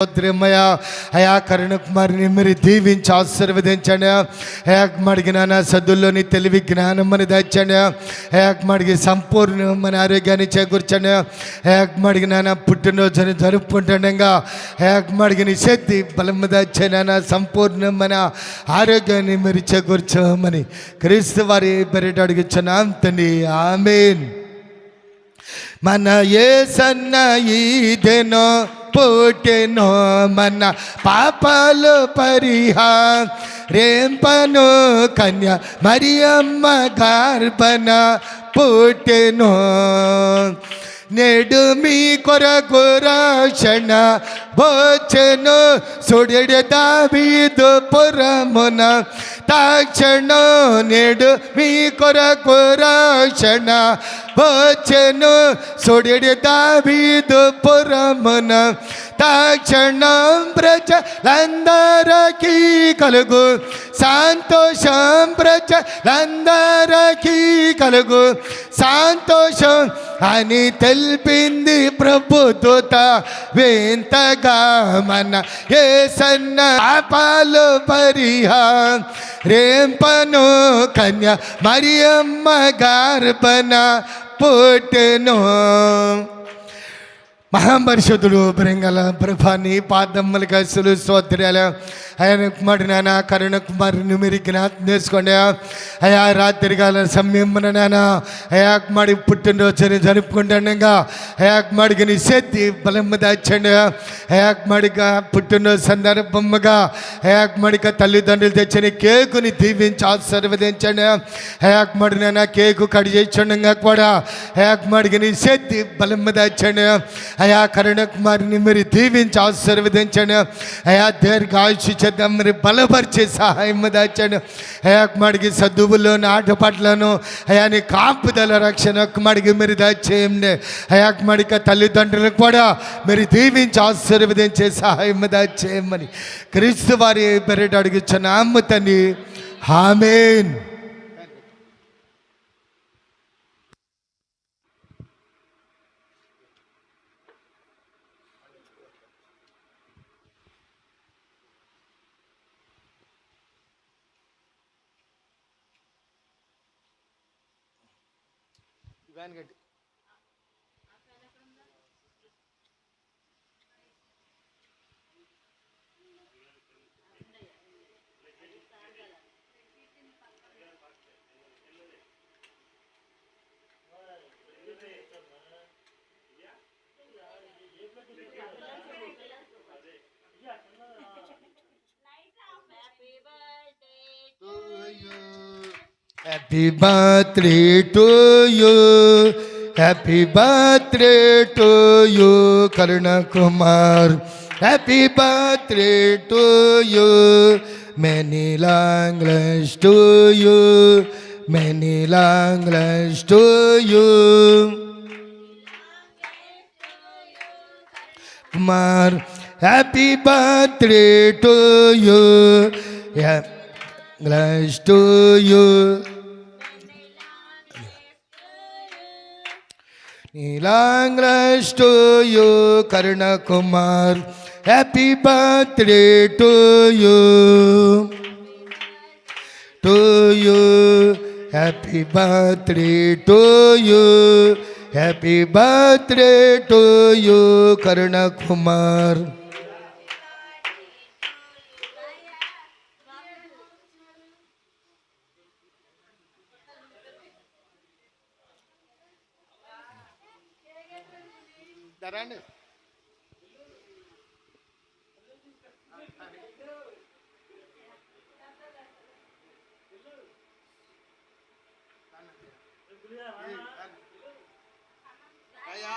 స్తోత్రమయ్య అయా కరుణ కుమారిని మీరు దీవించి ఆశీర్వదించండి. అయా మడిగిన సద్దుల్లోని తెలివి జ్ఞానం అని తెచ్చండి అయా సంపూర్ణమైన ఆరోగ్యాన్ని చేకూర్చండి. అయా మడిగిన పుట్టినరోజుని జరుపుకుంటుండగా అయా మడిగిన శక్తి బలము తెచ్చండి సంపూర్ణమైన ఆరోగ్యాన్ని మీరు చేకూర్చమని క్రీస్తు వారి పెరిట అడుగుచున్నాం తండ్రి. ఆమెన్. మన ఏ సన్న ఈదెనో పుట్టెనో మన పాపాలు పరిహా రేంపను కన్య మరియమ్మ గర్భన పుట్టెనో. నేడు మీ కొరకు రాషణ భోచను సుడిడి దావీదు పురమున తాక్షణ నేడు మీ కొరకు రాషణ భోచను సుడిడి దావీదు పురమున తాక్షణం ప్రజలందరికీ కలుగు సంతోషం ప్రజలందరికీ కలుగు సంతోషం అని తెలిపింది ప్రభుత్వత వింతగా మన ఏ సన్న పాలు పరిహా రేంపను కన్య మరియమ్మ గర్భన పుట్టెను. మహాపరిషుతుడు ప్రింగల ప్రభాని పాదమ్మల కసులు స్తోత్రాలు. ఆయన కుమారుడు నాన్న కరుణ కుమారుని మీరు జ్ఞాపం చేసుకోండి. అయా రాత్రి కాల సమయంలో నాన్న అయా కుమారి పుట్టినరోజుని జరుపుకుంటుండగా అయా కుమారికి నీ శక్తి బలము దాచండి. అయా కుమారిగా పుట్టినరోజు సందర్భముగా అయా కుమారిక తల్లిదండ్రులు తెచ్చిన కేకుని దీవించి ఆశీర్వదించండి. అయా కుమారుడు నాన్న కేకు కడి చేస్తుండగా కూడా. అయా కుమారికి నీ శక్తి బలము దాచండి. అయా కరుణ కుమారిని మీరు దీవించి ఆశీర్వదించండి. అయా దీర్ఘాయుషి చేద్దాం మీరు బలపరిచే సహాయం దాచండి. అయా కుమారికి సద్దువుల్లోను ఆటపాటలను అయా నీ కాపుదల రక్షణ కుమారికి మీరు దాచేయండి. అయా కుమారిక తల్లిదండ్రులకు కూడా మీరు దీవించి ఆశీర్వదించే సహాయం దాచేయమని క్రీస్తు వారి పెరటి అడుగుచున్న అమ్ముతని హామేన్ Happy birthday to you. Happy birthday to you, Happy birthday to you, Karuna Kumar. Happy birthday to you. Many long lives to you. Many long lives to you. Kumar, happy birthday to you. Yeah. Glass to you. Long glass to you, Karuna Kumar. Happy birthday to you. To you. Happy birthday to you. Happy birthday to you, Karuna Kumar. రండి అయ్యా